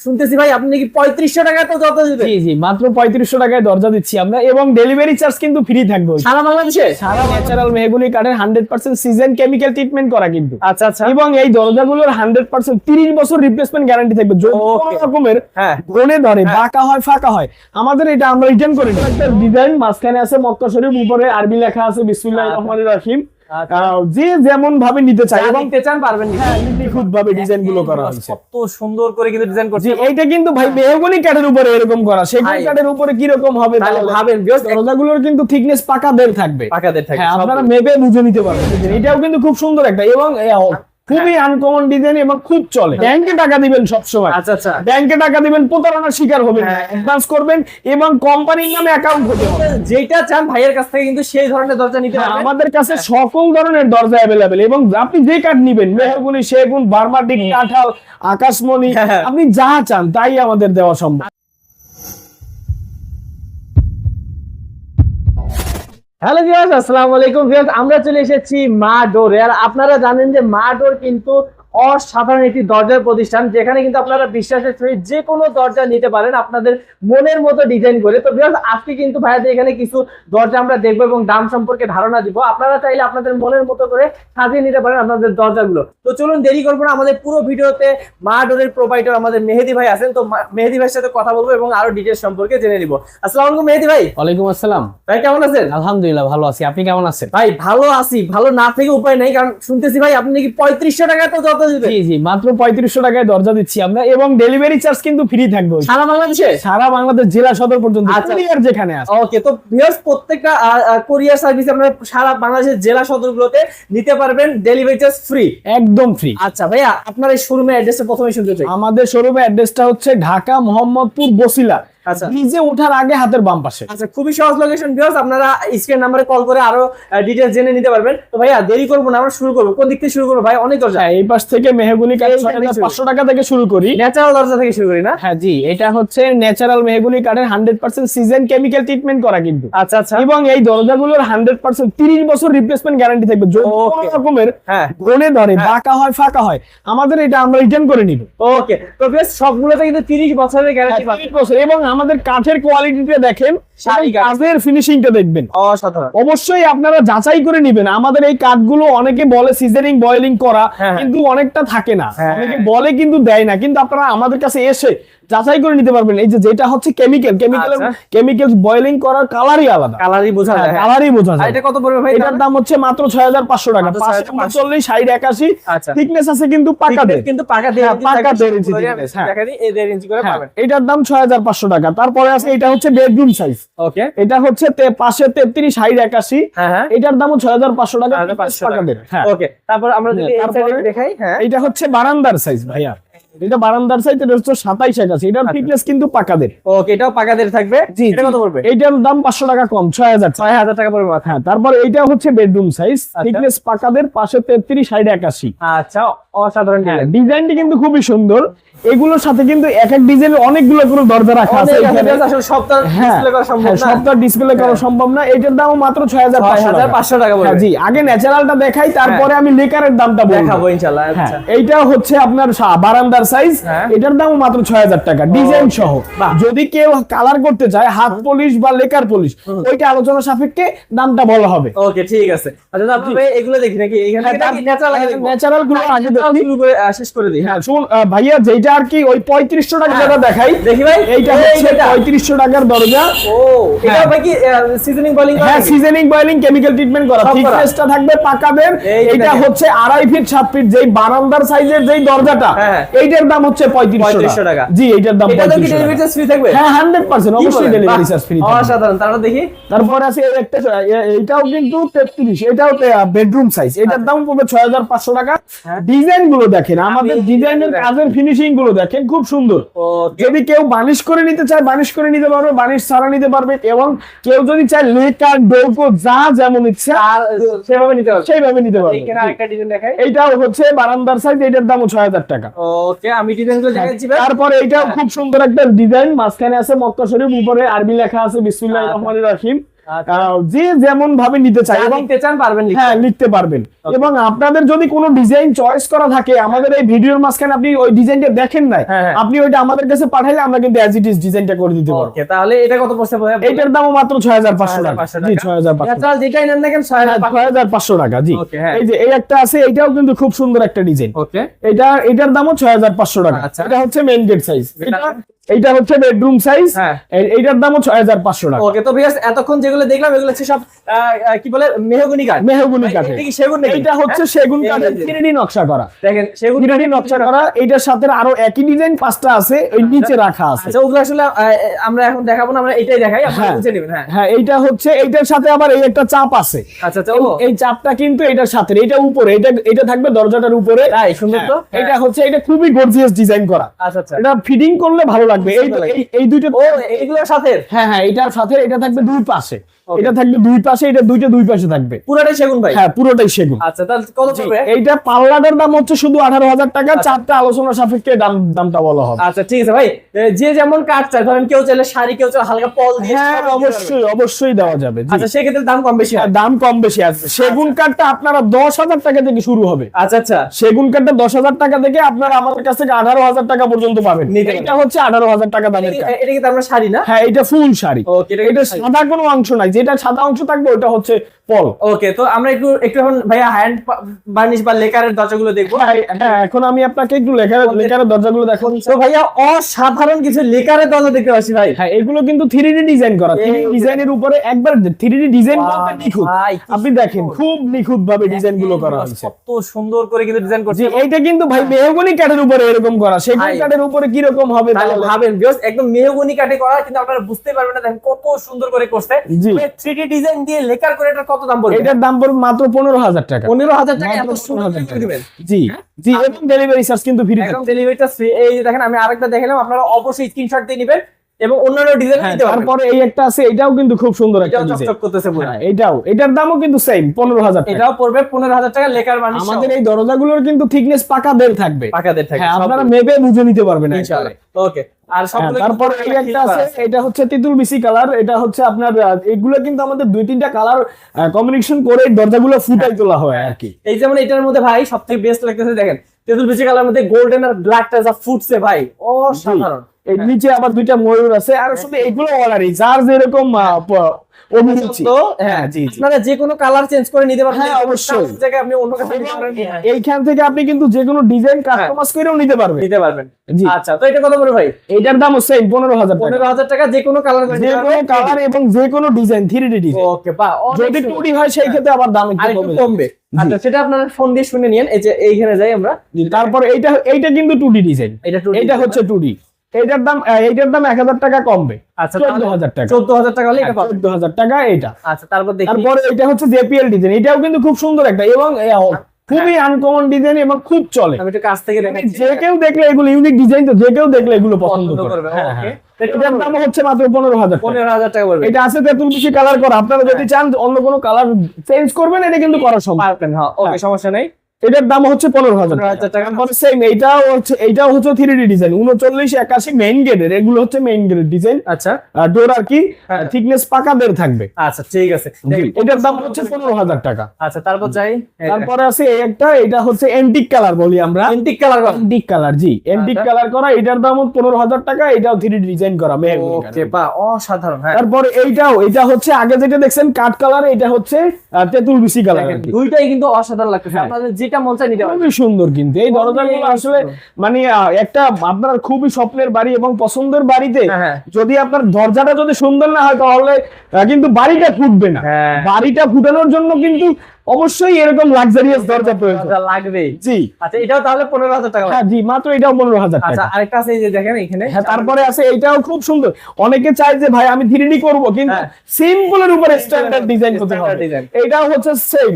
শুনতেছি ভাই আপনি নাকি পঁয়ত্রিশশো টাকা তো যত দিবেন। জি জি মাত্র পঁয়ত্রিশশো টাকায় দরজা দিচ্ছি আমরা এবং ডেলিভারি চার্জ কিন্তু ফ্রি থাকবে সারা বাংলাদেশে? সারা ন্যাচারাল মেহগুনি কাঠের hundred percent season chemical treatment করা কিন্তু। আচ্ছা আচ্ছা। এবং এই দরজাগুলোর হান্ড্রেড পার্সেন্ট তিরিশ বছর রিপ্লেসমেন্ট গ্যারান্টি থাকবে। কোনো রকমের হ্যাঁ। ঘনে ধরে বাঁকা হয় ফাঁকা হয় আমাদের এটা আমরা রিটার্ন করে ডিজাইন মাঝখানে আছে মক্কা শরীফ উপরে আরবি লেখা আছে বিসমিল্লাহির আচ্ছা। রহমানির রহিম। যে যেমন ভাবে নিতে চাই এবং নিতে চান পারবেন হ্যাঁ, নিখুঁত ভাবে ডিজাইনগুলো করা হয়েছে। কত সুন্দর করে কিন্তু ডিজাইন করছে। জি এইটা কিন্তু ভাই মেহগনি কাঠের উপরে এরকম করা। সেগুন ভাই। কাঠের উপরে কি রকম হবে তাহলে তাহলে ভাবেন দরজাগুলোর কিন্তু থিকনেস পাকা দের থাকবে। থাকবে সব আপনারা মেপে বুঝে নিতে পারবেন। এটাও কিন্তু খুব সুন্দর একটা এবং খুবই আনকমন ডিজাইন এবং খুব চলে। ব্যাংকে টাকা দিবেন সব সময় আচ্ছা। আচ্ছা ব্যাংকে টাকা দিবেন প্রতারণার শিকার হবেন। হ্যাঁ। অ্যাডভান্স করবেন এবং কোম্পানির নামে অ্যাকাউন্ট হতে হবে। যেটা চান ভাইয়ের কাছ থেকে কিন্তু সেই ধরনের দরজা নিতে হ্যাঁ, পারবেন। আমাদের কাছে সকল ধরনের দরজা অ্যাভেলেবেল এবং আপনি যে কাঠ নিবেন মেহগুনি সেগুন বার্মাটিক কাঁঠাল আকাশমণি হ্যাঁ। আপনি যা চান তাই আমাদের দেওয়া সম্ভব। হ্যালো ভিউয়ার্স আসসালামু আলাইকুম ভিউয়ার্স আমরা চলে এসেছি মা ডোর। আর আপনারা জানেন যে মা ডোর কিন্তু অসাধারণ একটি দরজার প্রতিষ্ঠান যেখানে কিন্তু আপনারা বিশ্বাসের সহিত যে কোনো দরজা নিতে পারেন আপনাদের মনের মতো ডিজাইন করে। তো ভিউয়ার্স আজকে কিন্তু ভাইয়াদের এখানে কিছু দরজা আমরা দেখব এবং দাম সম্পর্কে ধারণা দিব। আপনারা চাইলে আপনাদের মনের মতো করে সাজিয়ে নিতে পারেন আপনাদের দরজাগুলো। তো চলুন দেরি করব না। আমাদের পুরো ভিডিওতে মা ডোরের প্রোভাইডার আমাদের মেহেদি ভাই আছেন। তো মেহেদি ভাইয়ের সাথে কথা বলব এবং আরও ডিটেলস সম্পর্কে জেনে নিব। আসসালামু আলাইকুম মেহেদি ভাই। ওয়ালাইকুম আসসালাম। ভাই কেমন আছেন? আলহামদুলিল্লাহ ভালো আছি। আপনি কেমন আছেন? ভাই ভালো আছি। ভালো না থেকে উপায় নাই কারণ শুনতেছি ভাই আপনি নাকি পঁয়ত্রিশশো টাকা তো যত দিবেন জি জি মাত্র পঁয়ত্রিশশো টাকায় দরজা দিচ্ছি আমরা এবং ডেলিভারি চার্জ কিন্তু ফ্রি থাকবে সারা বাংলাদেশে? সারা বাংলাদেশ জেলা সদর পর্যন্ত আচ্ছা। কুরিয়ার যেখানে আছে। ওকে তো ভিউয়ার্স প্রত্যেকটা কোরিয়ার সার্ভিস আপনারা সারা বাংলাদেশের জেলা সদরগুলোতে নিতে পারবেন ডেলিভারি চার্জ ফ্রি একদম ফ্রি আচ্ছা ভাইয়া আপনার এই শোরুমের অ্যাড্রেসটা প্রথমে শুনতে চাই। আমাদের শোরুমের অ্যাড্রেসটা হচ্ছে ঢাকা মোহাম্মদপুর বসিলা। আচ্ছা। নিজে ওঠার আগে হাতের বাম পাশে। আচ্ছা খুবই সহজ লোকেশন আপনারা স্ক্রিন নাম্বারে কল করে আরও ডিটেইলস জেনে নিতে পারবেন। তো ভাইয়া দেরি করব না আমরা শুরু করব। কোন দিক থেকে শুরু করব? ভাই অনেক দরজা। হ্যাঁ এই পাশ থেকে মেহগুনি কাঠ এইখান থেকে শুরু। পাঁচশো টাকা থেকে শুরু করি। ন্যাচারাল দরজা থেকে শুরু করি না? হ্যাঁ জি এটা হচ্ছে ন্যাচারাল মেহগুনি কাঠের hundred percent season chemical treatment করা কিন্তু। আচ্ছা আচ্ছা। এবং এই দরজাগুলোর হান্ড্রেড পার্সেন্ট তিরিশ বছর রিপ্লেসমেন্ট গ্যারান্টি থাকবে। যদি কোনো রকমের হ্যাঁ। ঘনে ধরে বাঁকা হয় ফাঁকা হয় আমাদের এটা আমরা রিটার্ন করে নিব। ওকে তো বেশ সবগুলোতে কিন্তু তিরিশ বছরের গ্যারান্টি পাবেন 30 বছর। এবং আমাদের কাঠের কোয়ালিটিটা দেখেন কাজের ফিনিশিংটা দেখবেন। অসাধারণ। অবশ্যই আপনারা যাচাই করে নিবেন। আমাদের এই কাঠগুলো অনেকে বলে সিজনিং বয়েলিং করা হ্যাঁ। কিন্তু অনেকটা থাকে না। হ্যাঁ। অনেকে বলে কিন্তু দেয় না। কিন্তু আপনারা আমাদের কাছে এসে যাচাই করে নিতে পারবেন। এই যে যেটা হচ্ছে কেমিক্যাল কেমিক্যাল। কেমিক্যাল বয়েলিং করার কালারই আলাদা। কালারই বোঝা যায় হ্যাঁ। কালারই বোঝা যায়। এটা কত পড়বে ভাই এটার দাম হচ্ছে মাত্র ছয় হাজার পাঁচশো টাকা। মাত্র পাঁচশো 6,500 উনচল্লিশ ষাট একাশি। আচ্ছা। থিকনেস আছে কিন্তু পাকা Thickness কিন্তু পাকা দেড় হ্যাঁ, পাকা দেড় ইঞ্চি thickness, হ্যাঁ। দেখা দিই, এই দেড় ইঞ্চি করে হ্যাঁ, পাবেন। এটার দাম ছয় হাজার পাঁচশো টাকা। তারপরে আছে এটা হচ্ছে বেডরুম সাইজ ওকে এটা হচ্ছে পাশে তেত্রিশ ষাট একাশি। হ্যাঁ হ্যাঁ। এটার দামও ছয় হাজার পাঁচশো টাকা 6,500 টাকা। দেড়। হ্যাঁ। ওকে তারপর আমরা যদি হ্যাঁ, এই সাইডে দেখাই হ্যাঁ। এটা হচ্ছে বারান্দার সাইজ ভাইয়া। এটা বারান্দার সাইজ এটা হচ্ছে সাতাইশ একাশি এটার আচ্ছা। ফিটনেস কিন্তু পাকাদের। ওকে এটাও পাকা দেড় থাকবে? জি এটা কত পড়বে? এইটার দাম পাঁচশো টাকা কম ছয় হাজার ছয় হাজার টাকা পড়বে হ্যাঁ তারপর এইটা হচ্ছে বেডরুম সাইজ আচ্ছা। থিকনেস পাকাদের পাশে তেত্রিশ ষাট একাশি। আচ্ছা অসাধারণ হ্যাঁ ডিজাইনটি কিন্তু খুবই সুন্দর। এগুলোর সাথে কিন্তু এক এক ডিজাইনের অনেকগুলো করে দরজা রাখা আছে আছে, হ্যাঁ ডিসপ্লে করা সম্ভব হ্যাঁ, না ডিসপ্লে করা হ্যাঁ। সম্ভব না। এটার দাম মাত্র ছয় হাজার পাঁচশো টাকা। হ্যাঁ, জি আগে ন্যাচারালটা দেখাই তারপরে আমি লেকারের দামটা দেখাবো ইনশাআল্লাহ হ্যাঁ আচ্ছা এইটা হচ্ছে আপনার বারান্দার সাইজ হ্যাঁ। এটার দামও মাত্র ছয় হাজার টাকা। ডিজাইন সহ। যদি কেউ কালার করতে চায় হাত পলিশ বা লেকার পলিশ ওইটা আলোচনা সাপেক্ষে দামটা বলা হবে। ওকে ঠিক আছে। আচ্ছা আপনি এগুলো দেখি নাকি? এখানে ন্যাচারালগুলো আগে শুরু করে শেষ করে দিই হ্যাঁ। হ্যাঁ শুন ভাইয়া যেটা আর কি ওই পঁয়ত্রিশশো টাকা হ্যাঁ। যেটা দেখাই। দেখি ভাই। এইটা হচ্ছে যেটা। পঁয়ত্রিশশো টাকার দরজা। ও এটা হ্যাঁ। ভাই কি সিজনিং বলিং হ্যাঁ সিজনিং বয়েলিং কেমিক্যাল ট্রিটমেন্ট করা। থিকনেসটা থাকবে যে এটা হচ্ছে আড়াই ফিট সাত ফিট যেই বারান্দার সাইজের যেই দরজাটা হ্যাঁ। এইটার দাম হচ্ছে পঁয়ত্রিশশো 3500 টাকা। জি এইটার দাম ডেলিভারি চার্জ ফ্রি থাকবে? হ্যাঁ অবশ্যই ডেলিভারি চার্জ ফ্রি অসাধারণ তারপর দেখি। তারপরে আছে একটা এ- এইটাও কিন্তু তেত্রিশ এটাও বেডরুম সাইজ এটার দাম পড়বে ছয় হাজার পাঁচশো টাকা। হ্যাঁ। ডিজাইনগুলো দেখেন আমাদের ডিজাইনের কাজের ফিনিশিংগুলো দেখেন খুব সুন্দর। যদি কেউ বানিশ করে নিতে চায় বানিশ করে নিতে পারবে বানিশ ছাড়া নিতে পারবে এবং কেউ যদি চায় লেকার ডোকো যা যেমন ইচ্ছা সেভাবে নিতে হবে সেইভাবে নিতে পারবে। এইটাও হচ্ছে বারান্দার সাইজ এটার দামও ছয় হাজার টাকা। ওকে। আমি দেখাচ্ছি ভাই। তারপরে এইটাও খুব সুন্দর একটা ডিজাইন মাঝখানে আছে মক্কা শরীফ উপরে আরবি লেখা আছে বিসমিল্লাহির রহমানির রহিম। আচ্ছা। যে যেমন ভাবে নিতে চাই এবং চান পারবেন হ্যাঁ লিখতে পারবেন এবং আপনাদের যদি কোনো ডিজাইন চয়েস করা থাকে আমাদের এই ভিডিওর মাঝখানে আপনি ওই ডিজাইনটা দেখেন নাই হ্যাঁ, হ্যাঁ। আপনি ওইটা আমাদের কাছে পাঠাইলে আমরা কিন্তু অ্যাজ ইট ইজ ডিজাইনটা করে দিতে পারব তাহলে এটা কত পড়ছে ভাইয়া? এইটার দামও মাত্র ছয় হাজার পাঁচশো টাকা 6,500 টাকা। হাজার পাঁচশো আচ্ছা, যেটাই নেন না কেন ছয় হাজার পাঁচশো। ছয় হাজার পাঁচশো টাকা জি হ্যাঁ। এই যে এই একটা আছে এটাও কিন্তু খুব সুন্দর একটা ডিজাইন ওকে এটা এটার দামও ছয় হাজার পাঁচশো টাকা আচ্ছা। এটা হচ্ছে মেইন গেট সাইজ এটা- এইটা হচ্ছে বেডরুম সাইজ হ্যাঁ। এইটার দামও ছয় হাজার পাঁচশো টাকা। ওকে তো এতক্ষণ যেগুলো দেখলাম এগুলো হচ্ছে সব কি বলে মেহগনি কাঠ। মেহগুনি কাঠে এটা সেগুন এইটা হচ্ছে হ্যাঁ? সেগুন কাঠের নকশা করা। দেখেন সেগুন নকশা করা। এইটার সাথে আরও একই ডিজাইন পাঁচটা আছে। ওই নিচে রাখা আছে। আচ্ছা ওগুলো আসলে আমরা এখন দেখাবো না আমরা এটাই দেখাই আপনারা হ্যাঁ। বুঝে নেবেন হ্যাঁ। হ্যাঁ এইটা হচ্ছে এইটার সাথে আবার এই একটা চাপ আছে। আচ্ছা আচ্ছা এই- চাপটা কিন্তু এটার সাথে এটা উপরে এটা এটা থাকবে দরজাটার উপরে। তাই সুন্দর তো? এটা হচ্ছে এটা খুবই গর্জিয়াস ডিজাইন করা। আচ্ছা আচ্ছা। এটা ফিটিং করলে ভালো লাগবে। এই এই- দুইটা ও এইগুলোর সাথে? হ্যাঁ হ্যাঁ এটার সাথে এটা থাকবে দুই পাশে. এটা থাকবে দুই পাশে এটা দুইটা দুই পাশে থাকবে। পুরাটাই সেগুন ভাই? হ্যাঁ পুরোটাই সেগুন। আচ্ছা তাহলে কত পড়বে এইটা পাল্লাটার দাম হচ্ছে শুধু আঠারো হাজার টাকা চারটা আলোচনা সাপেক্ষে দাম দামটা বলা হবে। আচ্ছা ঠিক আছে ভাই। যে যেমন চায় ধরেন কেউ চাইলে শাড়ি কেউ চাইলে হালকা পল দিয়ে হ্যাঁ অবশ্যই অবশ্যই দেওয়া যাবে। আচ্ছা সেক্ষেত্রে দাম কম বেশি হয়? দাম কম বেশি আছে। সেগুন কাঠটা আপনারা দশ হাজার টাকা থেকে শুরু হবে। আচ্ছা আচ্ছা। সেগুন কাঠটা দশ হাজার টাকা থেকে আপনারা আমাদের কাছ থেকে আঠারো হাজার টাকা পর্যন্ত পাবেন। এটা হচ্ছে আঠারো হাজার টাকা দামের কাঠ। এটা কিন্তু আমরা শাড়ি না? হ্যাঁ এটা ফুল শাড়ি। ওকে এটা এটা সাদা কোনো অংশ নাই যেটা সাদা অংশ থাকবে ওটা হচ্ছে পল। ওকে তো আমরা একটু একটু এখন ভাইয়া হ্যান্ড বার্নিশ বা লেকারের দরজাগুলো দেখব। হ্যাঁ হ্যাঁ, এখন আমি আপনাকে একটু লেখার লেখারের দরজাগুলো দেখো তো ভাইয়া অসাধারণ কিছু লেকারের দরজা দেখতে পাচ্ছি ভাই। হ্যাঁ এগুলো কিন্তু থ্রি ডি ডিজাইন করা। থ্রি এই- ডিজাইনের উপরে একবার থ্রি ডি ডিজাইন বলতে নিখুঁত। আপনি দেখেন খুব নিখুঁত ভাবে ডিজাইনগুলো করা হয়েছে। কত সুন্দর করে কিন্তু ডিজাইন করছে। এইটা কিন্তু ভাই মেহগনি কাঠের উপরে এরকম করা। সেগুন। কাঠের উপরে কি রকম হবে তাহলে? ভাবেন একদম মেহগনি কাটে করা কিন্তু আপনারা বুঝতে পারবেন না দেখেন কত সুন্দর করে করছে। জি। থ্রি ডি ডিজাইন দিয়ে লেকার করে এটা কত দাম পড়বে? এটার দাম পড়বে মাত্র পনেরো হাজার টাকা। পনেরো হাজার টাকা? এত সুন্দর 15,000 করে টাকা। দিবেন। জি জি এবং ডেলিভারি চার্জ কিন্তু ফ্রি একদম ডেলিভারিটা এই দেখেন আমি আরেকটা দেখালাম আপনারা অবশ্যই স্ক্রিনশট দিয়ে নেবেন। এবং অন্যান্য ডিজাইন হ্যাঁ নিতে পারবেন। তারপরে এই একটা আছে এটাও কিন্তু খুব সুন্দর একটা ডিজাইন চকচক করতেছে পুরো এটাও। এটার দামও কিন্তু সেম পনেরো হাজার টাকা। এটাও পড়বে পনেরো হাজার টাকা লেকার বানিশ আমাদের এই দরজাগুলোর কিন্তু থিকনেস পাকা দের থাকবে। পাকাদের থাকে হ্যাঁ আপনারা মেপে বুঝে নিতে পারবেন ইনশাআল্লাহ। ওকে আর হ্যাঁ, সবগুলো তারপর এই একটা আছে এটা হচ্ছে তিতুল বিসি কালার এটা হচ্ছে আপনার এগুলো কিন্তু আমাদের দুই তিনটা কালার কম্বিনেশন করে দরজাগুলো ফুটাই তোলা হয় আর কি। এই যেমন এটার মধ্যে ভাই সবথেকে বেস্ট লাগতেছে দেখেন তেতুল বিচি কালার মধ্যে গোল্ডেন আর ব্ল্যাকটা যা ফুটছে ভাই অসাধারণ। এর হ্যাঁ। নিচে আবার দুইটা ময়ূর আছে আর হ্যাঁ। এগুলো অলারি যার যেরকম অভিরুচি। হ্যাঁ জি যে কোনো কালার চেঞ্জ করে নিতে পারবেন। হ্যাঁ অবশ্যই। জায়গায় আপনি অন্য কালার এইখান থেকে আপনি কিন্তু যে কোনো ডিজাইন হ্যাঁ। কাস্টমাইজ করেও নিতে পারবেন। নিতে পারবেন। জি। আচ্ছা তো এটা কত ভাই? এটার দাম হচ্ছে 15000 টাকা। 15000 টাকা যে কোনো কালার যে কোনো কালার এবং যে কোনো ডিজাইন 3D ডিজাইন ওকে বা যদি 2D হয় সেই ক্ষেত্রে আবার দাম একটু কমবে। আচ্ছা সেটা আপনারা ফোন দিয়ে শুনে নিন এই যে এইখানে যাই আমরা। তারপর এইটা এইটা কিন্তু 2D ডিজাইন এটা 2D এটা হচ্ছে 2D এটার দাম এইটার দাম এক হাজার টাকা কমবে। আচ্ছা, খুব হ্যাঁ। কাছ থেকে যে কেউ দেখলে এগুলো ডিজাইন যে কেউ দেখলে এগুলো পছন্দ করবে হ্যাঁ, হ্যাঁ। দাম হচ্ছে মাত্র পনেরো হাজার পনেরো হাজার টাকা এটা আছে কালার আপনারা যদি চান অন্য কোন কালার চেঞ্জ করবেন এটা কিন্তু করা সম্ভব। সমস্যা নাই। এটার দাম হচ্ছে পনেরো হাজার টাকা। সেম এইটাও হচ্ছে এইটাও হচ্ছে থ্রি ডি ডিজাইন উনচল্লিশ একাশি মেইন গেটের এগুলো হচ্ছে মেইন গেটের ডিজাইন আচ্ছা। ডোর আর কি হ্যাঁ। থিকনেস পাকাদের থাকবে। আচ্ছা ঠিক আছে। এটার দাম হচ্ছে পনেরো হাজার টাকা। আচ্ছা তারপর যাই। তারপরে আছে এই একটা এটা হচ্ছে এন্টিক কালার বলি আমরা। এন্টিক কালার এন্টিক কালার জি। এন্টিক আচ্ছা। কালার করা এটার দাম পনেরো হাজার টাকা এটাও থ্রি ডি ডিজাইন করা ওকে বা অসাধারণ হ্যাঁ। তারপরে এইটাও এটা হচ্ছে আগে যেটা দেখছেন কাঠ কালার এটা হচ্ছে তেঁতুল বিসি কালার দুইটাই কিন্তু অসাধারণ লাগতেছে। হ্যাঁ। আপনাদের যেটা মন চায় নিতে পারবেন খুবই সুন্দর কিন্তু এই দরজাগুলো আসলে মানে একটা আপনার খুবই স্বপ্নের বাড়ি এবং পছন্দের বাড়িতে হ্যাঁ, হ্যাঁ। যদি আপনার দরজাটা যদি সুন্দর না হয় তাহলে কিন্তু বাড়িটা ফুটবে না হ্যাঁ। বাড়িটা ফুটানোর জন্য কিন্তু অবশ্যই এরকম লাক্সারিয়াস দরজা প্রয়োজন। লাগবেই জি। আচ্ছা এটাও তাহলে পনেরো হাজার টাকা হ্যাঁ জি মাত্র এটাও পনেরো হাজার আচ্ছা টাকা। আরেকটা আছে এই যে দেখেন এখানে। হ্যাঁ তারপরে আছে এটাও খুব সুন্দর। অনেকে চায় যে ভাই আমি থ্রি ডি করব কিন্তু হ্যাঁ। সিম্পলের উপরে স্ট্যান্ডার্ড ডিজাইন হতে হবে। এটাও হচ্ছে সেম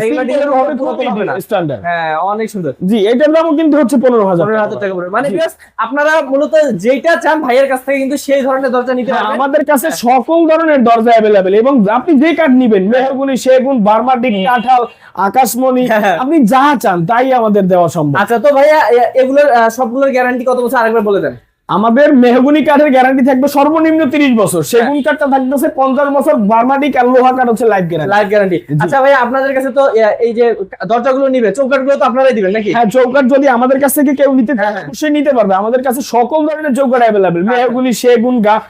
design হবে করতে হবে না। স্ট্যান্ডার্ড হ্যাঁ অনেক সুন্দর। জি এটার দামও কিন্তু হচ্ছে পনেরো হাজার পনেরো হাজার টাকা পড়বে। মানে বিকজ আপনারা মূলত যেটা চান ভাইয়ের কাছ থেকে কিন্তু সেই ধরনের দরজা নিতে হ্যাঁ, পারবেন। আমাদের কাছে সকল ধরনের দরজা অ্যাভেলেবেল এবং আপনি যে কাঠ নিবেন মেহগুনি সেগুন বার্মাটিক কাঁঠাল আকাশমণি হ্যাঁ। আপনি যা চান তাই আমাদের দেওয়া সম্ভব। আচ্ছা তো ভাইয়া এগুলোর সবগুলোর গ্যারান্টি কত বছর? আরেকবার বলে দেন। আমাদের মেহগুনি কাঠের গ্যারান্টি থাকবে সর্বনিম্ন তিরিশ বছর। সেগুন কাঠটা থাকতেছে পঞ্চাশ বছর বার্মাটিক আর লোহা কাঠ হচ্ছে লাইফ গ্যারান্টি লাইফ গ্যারান্টি আচ্ছা ভাই আপনাদের কাছে তো এই যে দরজাগুলো নিবে চৌকাটগুলো তো আপনারাই দিবেন নাকি? হ্যাঁ চৌকাঠ যদি আমাদের কাছ থেকে কেউ নিতে হ্যাঁ, হ্যাঁ। অবশ্যই নিতে পারবে। আমাদের কাছে সকল ধরনের চৌকাঠ অ্যাভেলেবেল মেহগুনি সেগুন গাছ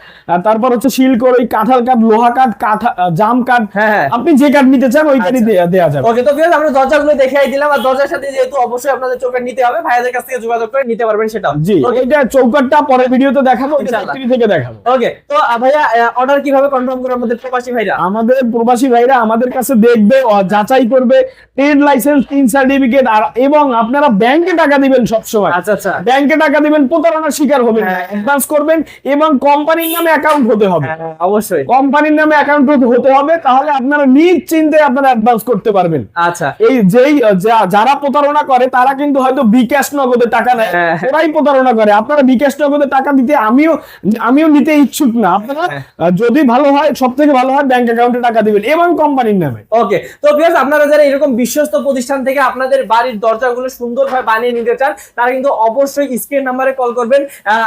তারপর হচ্ছে শিলকড়ই কাঁঠাল কাঠ লোহা কাঠ কাঠ জাম কাঠ। হ্যাঁ হ্যাঁ। আপনি যে কাঠ নিতে চান ওই কাঠই আচ্ছা। দেয়া দেয়া যাবে। ওকে তো ভিউয়ার্স আমরা দরজাগুলো দেখাই দিলাম। আর দরজার সাথে যেহেতু অবশ্যই আপনাদের চৌকাট নিতে হবে ভাইয়াদের কাছ থেকে যোগাযোগ করে নিতে পারবেন সেটা জি এইটা চৌকাঠটা পরের ভিডিওতে দেখাবো থেকে দেখাবো। ওকে তো ভাইয়া অর্ডার কীভাবে কনফার্ম আমাদের প্রবাসী ভাইরা? আমাদের প্রবাসী ভাইরা আমাদের কাছে দেখবে যাচাই করবে ট্রেড লাইসেন্স তিন সার্টিফিকেট আর এবং আপনারা ব্যাংকে টাকা দিবেন আচ্ছা আচ্ছা। ব্যাংকে টাকা দিবেন প্রতারণার শিকার হবেন। অ্যাডভান্স করবেন এবং কোম্পানির নামে অ্যাকাউন্ট হতে হবে। হ্যাঁ, অবশ্যই। কোম্পানির নামে অ্যাকাউন্ট হতে হবে তাহলে আপনারা নিশ্চিন্তে আপনারা অ্যাডভান্স করতে পারবেন। আচ্ছা। এই যেই যারা প্রতারণা করে তারা কিন্তু হয়তো বিকাশ নগদে টাকা নেয়। হ্যাঁ। ওরাই প্রতারণা করে। আপনারা বিকাশ নগদে টাকা দিতে আমিও আমিও নিতে ইচ্ছুক না। আপনারা হ্যাঁ। যদি ভালো হয় সব থেকে ভালো হয় ব্যাংক অ্যাকাউন্টে টাকা দিবেন এবং কোম্পানির নামে। ওকে তো ভিউয়ার্স আপনারা যারা এরকম বিশ্বস্ত প্রতিষ্ঠান থেকে আপনাদের বাড়ির দরজাগুলো সুন্দরভাবে বানিয়ে নিতে চান তারা কিন্তু অবশ্যই স্ক্রিন নাম্বারে কল করবেন।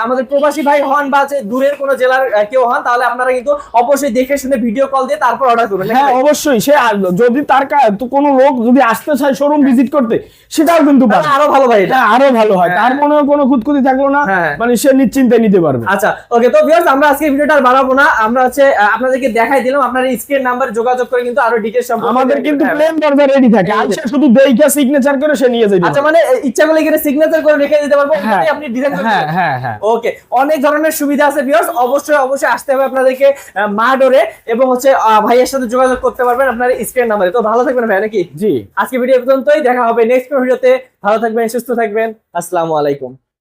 আমাদের প্রবাসী ভাই হন বা দূরের কোনো জেলার কেউ হন তাহলে আপনারা কিন্তু অবশ্যই দেখে শুনে ভিডিও কল দিয়ে তারপর অর্ডার করবেন হ্যাঁ অবশ্যই। সে যদি তার তো কোনো লোক যদি আসতে চায় শোরুম ভিজিট করতে সেটাও কিন্তু আরও ভালো ভাই হ্যাঁ, আরও ভালো হয়। হ্যাঁ। তার মনেও কোনো খুঁতখুতি থাকল না। হ্যাঁ। মানে সে নিশ্চিন্তে নিতে পারবে। আচ্ছা ওকে তো ভিউয়ার্স আমরা আজকে ভিডিওটা আর বাড়াবো না। আমরা হচ্ছে আপনাদেরকে দেখাই দিলাম আপনারা স্ক্রিন নাম্বারে যোগাযোগ করে কিন্তু আরও ডিটেইলস সম্পর্কে আমাদের কিন্তু। প্লেন দরজা রেডি থাকে। আচ্ছা শুধু দেখা সিগনেচার করে সে নিয়ে যাবে। আচ্ছা মানে ইচ্ছা করলে এখানে সিগনেচার করে রেখে দিতে পারব হ্যাঁ। আপনি ডিজাইন করতে হ্যাঁ হ্যাঁ হ্যাঁ। ওকে অনেক ধরনের সুবিধা আছে ভিউয়ার্স অবশ্যই অবশ্যই আসতে হবে আপনাদেরকে মা ডোরে এবং হচ্ছে ভাইয়ের সাথে যোগাযোগ করতে পারবেন আপনার স্ক্রিন নাম্বারে তো ভালো থাকবেন ভাই নাকি? জি। আজকে ভিডিও পর্যন্তই দেখা হবে নেক্সট ভিডিওতে। ভালো থাকবেন সুস্থ থাকবেন। আসসালামু আলাইকুম।